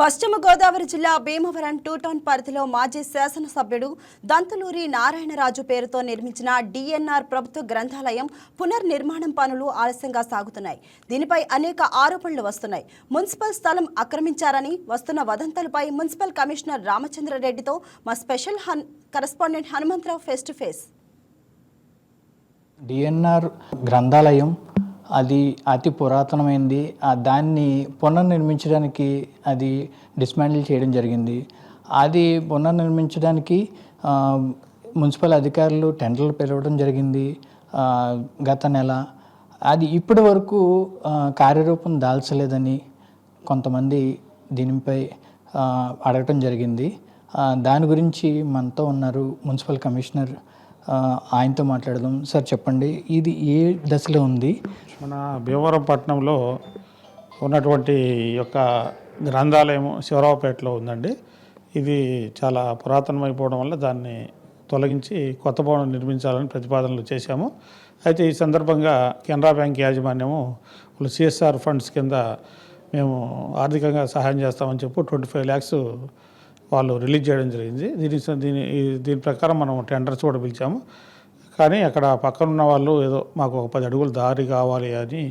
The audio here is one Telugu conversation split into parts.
పశ్చిమ గోదావరి జిల్లా భీమవరం టూ టౌన్ పరిధిలో మాజీ శాసనసభ్యుడు దంతులూరి నారాయణరాజు పేరుతో నిర్మించిన డిఎన్ఆర్ ప్రభుత్వ గ్రంథాలయం పునర్నిర్మాణం పనులు ఆలస్యంగా సాగుతున్నాయి. దీనిపై అనేక ఆరోపణలు వస్తున్నాయి. మున్సిపల్ స్థలం ఆక్రమించారని వస్తున్న వదంతులపై మున్సిపల్ కమిషనర్ రామచంద్రరెడ్డితో మా special hun correspondent Hanumantharao face to face. DNR గ్రంథాలయం అది అతి పురాతనమైంది. దాన్ని పునర్నిర్మించడానికి అది డిస్మాండిల్ చేయడం జరిగింది. అది పునర్నిర్మించడానికి మున్సిపల్ అధికారులు టెండర్లు పిలవడం జరిగింది గత నెల. అది ఇప్పటి వరకు కార్యరూపం దాల్చలేదని కొంతమంది దీనిపై అడగటం జరిగింది. దాని గురించి మనతో ఉన్నారు మున్సిపల్ కమిషనర్ ఆయనతో మాట్లాడదాం. సార్ చెప్పండి. ఇది ఏ దశలో ఉంది? మన భీమవరం పట్టణంలో ఉన్నటువంటి యొక్క గ్రంథాలయం శివరావుపేటలో ఉందండి. ఇది చాలా పురాతనమైపోవడం వల్ల దాన్ని తొలగించి కొత్త భవనం నిర్మించాలని ప్రతిపాదనలు చేశాము. అయితే ఈ సందర్భంగా కెనరా బ్యాంక్ యాజమాన్యము వాళ్ళు సిఎస్ఆర్ ఫండ్స్ కింద మేము ఆర్థికంగా సహాయం చేస్తామని చెప్పు ట్వంటీ ఫైవ్ ల్యాక్స్ వాళ్ళు రిలీజ్ చేయడం జరిగింది. దీని దీని దీని ప్రకారం మనం టెండర్స్ కూడా పిలిచాము. కానీ అక్కడ పక్కన ఉన్న వాళ్ళు ఏదో మాకు ఒక పది అడుగులు దారి కావాలి అని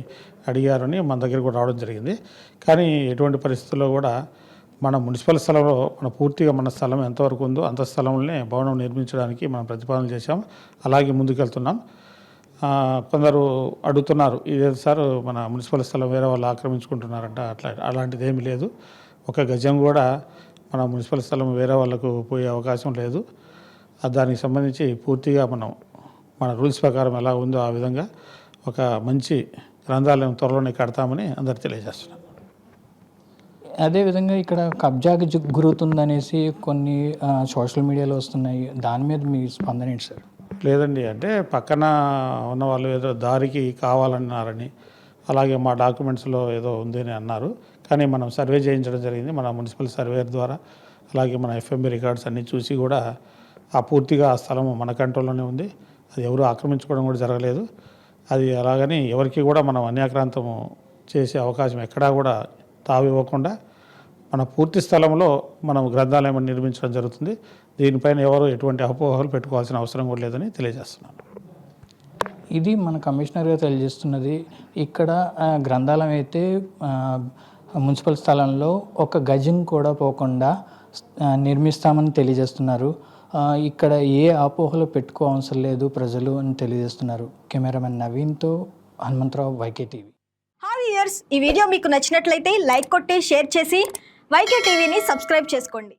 అడిగారని మన దగ్గర కూడా రావడం జరిగింది. కానీ ఎటువంటి పరిస్థితుల్లో కూడా మన మున్సిపల్ స్థలంలో మన పూర్తిగా మన స్థలం ఎంతవరకు ఉందో అంత స్థలంలోనే భవనం నిర్మించడానికి మనం ప్రతిపాదన చేశాం అలాగే ముందుకెళ్తున్నాం. కొందరు అడుగుతున్నారు ఇదే సార్ మన మున్సిపల్ స్థలం వేరే వాళ్ళు ఆక్రమించుకుంటున్నారంట అట్లా అలాంటిది ఏమీ లేదు. ఒక గజం కూడా మన మున్సిపల్ స్థలం వేరే వాళ్ళకు పోయే అవకాశం లేదు. దానికి సంబంధించి పూర్తిగా మనం మన రూల్స్ ప్రకారం ఎలా ఉందో ఆ విధంగా ఒక మంచి గ్రంథాలయం త్వరలోనే కడతామని అందరు తెలియజేస్తున్నాం అదేవిధంగా ఇక్కడ కబ్జాకి గురవుతుందనేసి కొన్ని సోషల్ మీడియాలో వస్తున్నాయి. దాని మీద మీ స్పందన ఏంటి సార్? లేదండి అంటే పక్కన ఉన్న వాళ్ళు ఏదో దారికి కావాలన్నారని అలాగే మా డాక్యుమెంట్స్లో ఏదో ఉంది అని అన్నారు. కానీ మనం సర్వే చేయించడం జరిగింది. మన మున్సిపల్ సర్వేయర్ ద్వారా అలాగే మన ఎఫ్ఎంబి రికార్డ్స్ అన్నీ చూసి కూడా ఆ పూర్తిగా ఆ స్థలం మన కంట్రోల్లోనే ఉంది. అది ఎవరు ఆక్రమించుకోవడం కూడా జరగలేదు. అది అలాగని ఎవరికి కూడా మనం అన్యాక్రాంతము చేసే అవకాశం ఎక్కడా కూడా తావివ్వకుండా మన పూర్తి స్థలంలో మనం గ్రంథాలయం నిర్మించడం జరుగుతుంది. దీనిపైన ఎవరు ఎటువంటి అపోహలు పెట్టుకోవాల్సిన అవసరం కూడా లేదని తెలియజేస్తున్నాను. ఇది మన కమిషనర్గా తెలియజేస్తున్నది. ఇక్కడ గ్రంథాలయం అయితే మున్సిపల్ స్థలంలో ఒక గజం కూడా పోకుండా నిర్మిస్తామని తెలియజేస్తున్నారు. ఇక్కడ ఏ అపోహలు పెట్టుకో అవసరం లేదు ప్రజలు అని తెలియజేస్తున్నారు. కెమెరామెన్ నవీన్తో Hanumantharao YK TV. Hi years ఈ వీడియో మీకు నచ్చినట్లయితే లైక్ కొట్టి షేర్ చేసి వైకే టీవీని సబ్స్క్రైబ్ చేసుకోండి.